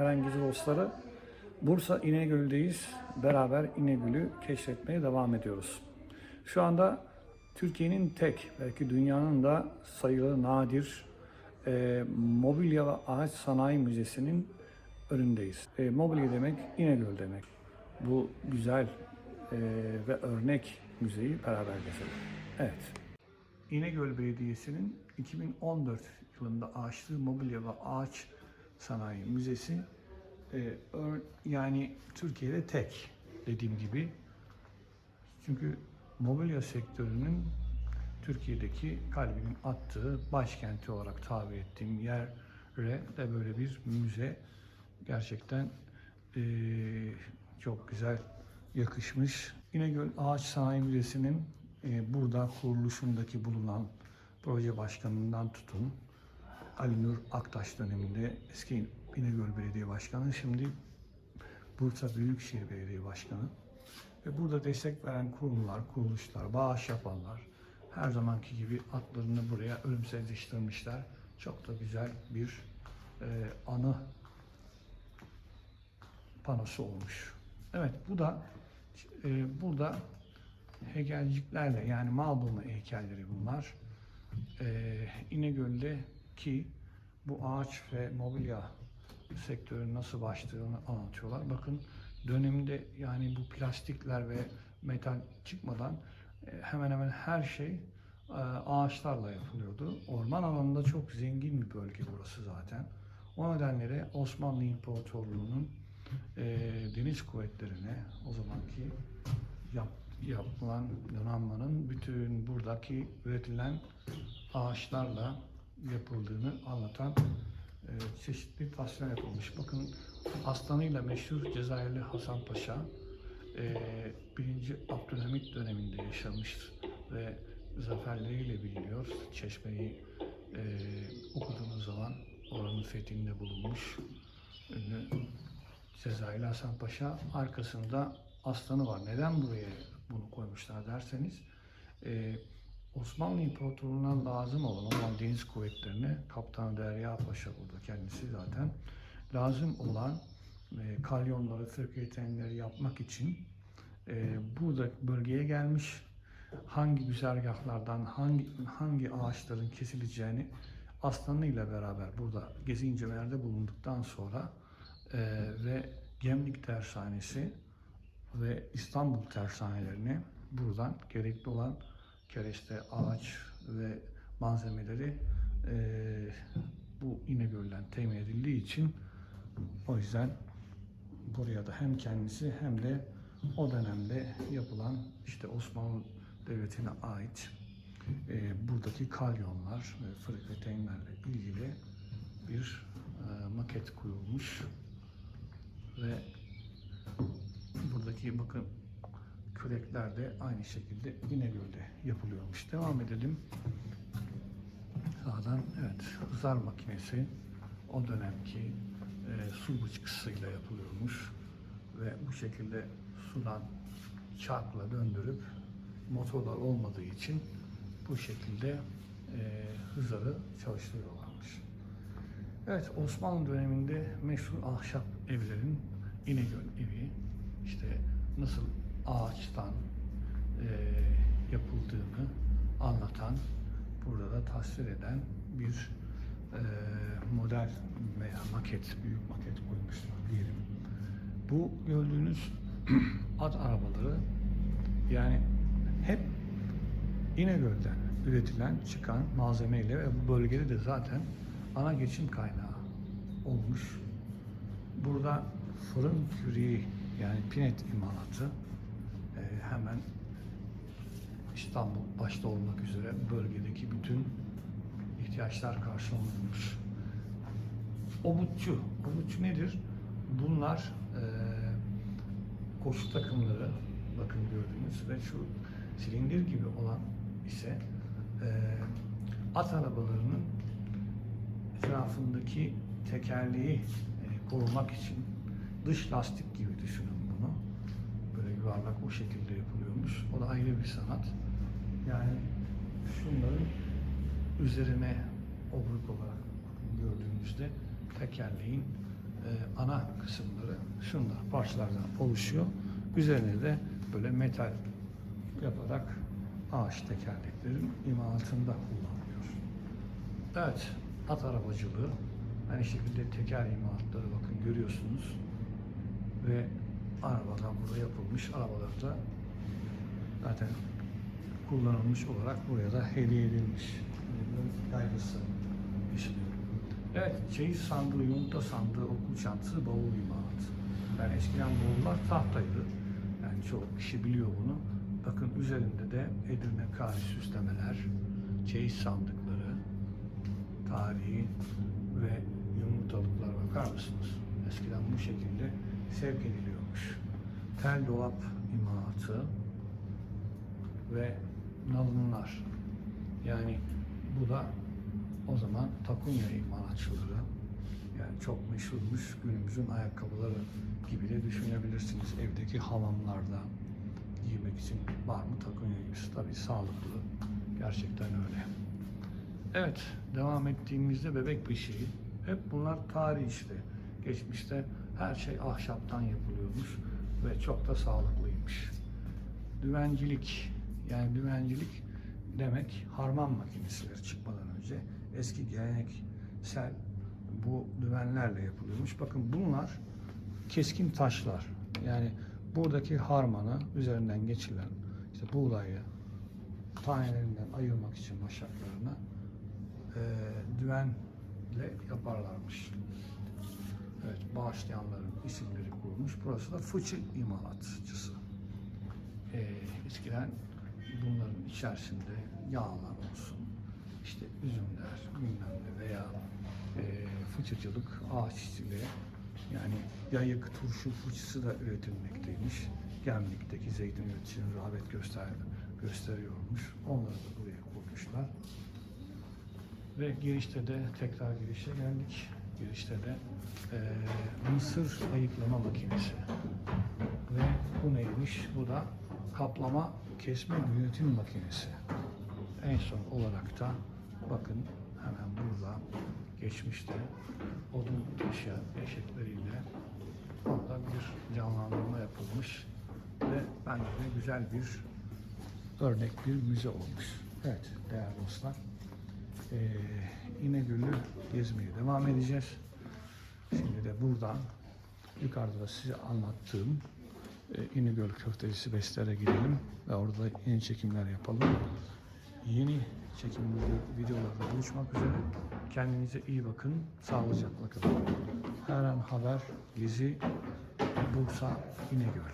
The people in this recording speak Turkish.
Herhangi dostları. Bursa İnegöl'deyiz. Beraber İnegöl'ü keşfetmeye devam ediyoruz. Şu anda Türkiye'nin tek, belki dünyanın da sayılı nadir e, mobilya ve ağaç sanayi müzesinin önündeyiz. E, mobilya demek İnegöl demek. Bu güzel e, ve örnek müzeyi beraber gezelim. Evet. İnegöl Belediyesi'nin 2014 yılında açtığı mobilya ve ağaç sanayi müzesi e, yani Türkiye'de tek dediğim gibi. Çünkü mobilya sektörünün Türkiye'deki kalbinin attığı başkenti olarak tabir ettiğim yere de böyle bir müze gerçekten e, çok güzel yakışmış. İnegöl Ağaç Sanayi Müzesi'nin e, burada kuruluşundaki bulunan proje başkanından tutun Ali Nur Aktaş döneminde eski İnegöl Belediye Başkanı, şimdi Bursa Büyükşehir Belediye Başkanı ve burada destek veren kurumlar, kuruluşlar, bağış yapanlar her zamanki gibi atlarını buraya ölümsüzleştirmişler. Çok da güzel bir e, anı panosu olmuş. Evet bu da e, burada heykelciklerle yani Malbırma heykelleri bunlar. E, İnegöl'de ki bu ağaç ve mobilya sektörünün nasıl başladığını anlatıyorlar. Bakın döneminde yani bu plastikler ve metal çıkmadan e, hemen hemen her şey e, ağaçlarla yapılıyordu. Orman alanında çok zengin bir bölge burası zaten. O nedenle de Osmanlı İmparatorluğu'nun e, deniz kuvvetlerine o zamanki yap, yapılan donanmanın bütün buradaki üretilen ağaçlarla yapıldığını anlatan e, çeşitli tasvirler yapılmış. Bakın aslanıyla meşhur Cezayirli Hasan Paşa e, 1. Abdülhamit döneminde yaşamış ve zaferleriyle biliniyor. Çeşmeyi e, okuduğunuz zaman oranın fethinde bulunmuş. Ünlü Cezayirli Hasan Paşa arkasında aslanı var. Neden buraya bunu koymuşlar derseniz e, Osmanlı İmparatorluğu'na lazım olan o zaman deniz kuvvetlerine Kaptan Derya Paşa burada kendisi zaten. Lazım olan e, kalyonları, fırketenleri yapmak için e, burada bölgeye gelmiş hangi güzergahlardan hangi hangi ağaçların kesileceğini aslanıyla beraber burada gezi incelemelerde bulunduktan sonra e, ve Gemlik Tersanesi ve İstanbul tersanelerine buradan gerekli olan kereste, ağaç ve malzemeleri e, bu İnegöl'den temin edildiği için o yüzden buraya da hem kendisi hem de o dönemde yapılan işte Osmanlı Devleti'ne ait e, buradaki kalyonlar ve frekatenlerle ilgili bir e, maket kurulmuş ve buradaki bakın kürekler de aynı şekilde İnegöl'de yapılıyormuş. Devam edelim. Sağdan evet hızar makinesi o dönemki e, su bıçkısıyla yapılıyormuş ve bu şekilde sudan çarkla döndürüp motorlar olmadığı için bu şekilde e, hızarı çalıştırıyorlarmış. Evet Osmanlı döneminde meşhur ahşap evlerin İnegöl evi işte nasıl ağaçtan e, yapıldığını anlatan, burada da tasvir eden bir e, model veya maket, büyük maket koymuşlar diyelim. Bu gördüğünüz at arabaları yani hep İnegöl'den üretilen, çıkan malzemeyle ve bu bölgede de zaten ana geçim kaynağı olmuş. Burada fırın küreği yani pinet imalatı hemen İstanbul başta olmak üzere bölgedeki bütün ihtiyaçlar karşılanmış. Obutçu. Obutçu nedir? Bunlar e, koşu takımları bakın gördüğünüz ve şu silindir gibi olan ise e, at arabalarının etrafındaki tekerleği e, korumak için dış lastik gibi düşünün yuvarlak o şekilde yapılıyormuş. O da ayrı bir sanat. Yani şunların üzerine obruk olarak bakın gördüğünüzde tekerleğin e, ana kısımları şunlar parçalardan oluşuyor. Üzerine de böyle metal yaparak ağaç tekerleklerin imalatında kullanılıyor. Evet, at arabacılığı. Aynı şekilde teker imalatları bakın görüyorsunuz. Ve arabadan burada yapılmış arabalarda zaten kullanılmış olarak buraya da hediye edilmiş. İşte. Evet, çeyiz sandığı, yumurta sandığı, okul çantası, bavul imalatı. Yani eskiden bavullar tahtaydı. Yani çoğu kişi biliyor bunu. Bakın üzerinde de Edirne kari süslemeler, çeyiz sandıkları, tarihi ve yumurtalıklar bakar mısınız? Eskiden bu şekilde sevk ediliyormuş. Tel dolap imalatı ve nalınlar. Yani bu da o zaman takunya imalatçıları. Yani çok meşhurmuş günümüzün ayakkabıları gibi de düşünebilirsiniz. Evdeki hamamlarda giymek için var mı takunya gibisi. Tabii sağlıklı. Gerçekten öyle. Evet, devam ettiğimizde bebek beşiği. Hep bunlar tarih işte. Geçmişte her şey ahşaptan yapılıyormuş ve çok da sağlıklıymış. Düvencilik, yani düvencilik demek harman makinesileri çıkmadan önce eski geleneksel bu düvenlerle yapılıyormuş. Bakın bunlar keskin taşlar. Yani buradaki harmanı üzerinden geçirilen işte buğdayı tanelerinden ayırmak için başaklarını e, düvenle yaparlarmış. Evet, bağışlayanların isimleri kurulmuş. Burası da fıçı imalatçısı. E, eskiden bunların içerisinde yağlar olsun, işte üzümler, bilmem ne veya e, fıçıcılık, ağaç işçiliği yani yayık, turşu fıçısı da üretilmekteymiş. Gemlik'teki zeytin üreticinin rağbet göster gösteriyormuş. Onları da buraya koymuşlar. Ve girişte de tekrar girişe geldik. Girişte de e, mısır ayıklama makinesi. Ve bu neymiş? Bu da kaplama kesme günetin makinesi. En son olarak da bakın hemen burada geçmişte odun taşıyan eşekleriyle orada bir canlandırma yapılmış ve bence de güzel bir örnek bir müze olmuş. Evet değerli dostlar. Ee, İnegöl'ü gezmeye devam edeceğiz. Şimdi de buradan yukarıda da size anlattığım e, İnegöl Köftecisi Besler'e gidelim ve orada yeni çekimler yapalım. Yeni çekim video- videolarda buluşmak üzere. Kendinize iyi bakın. Sağlıcakla kalın. Her an haber, gezi, Bursa, İnegöl.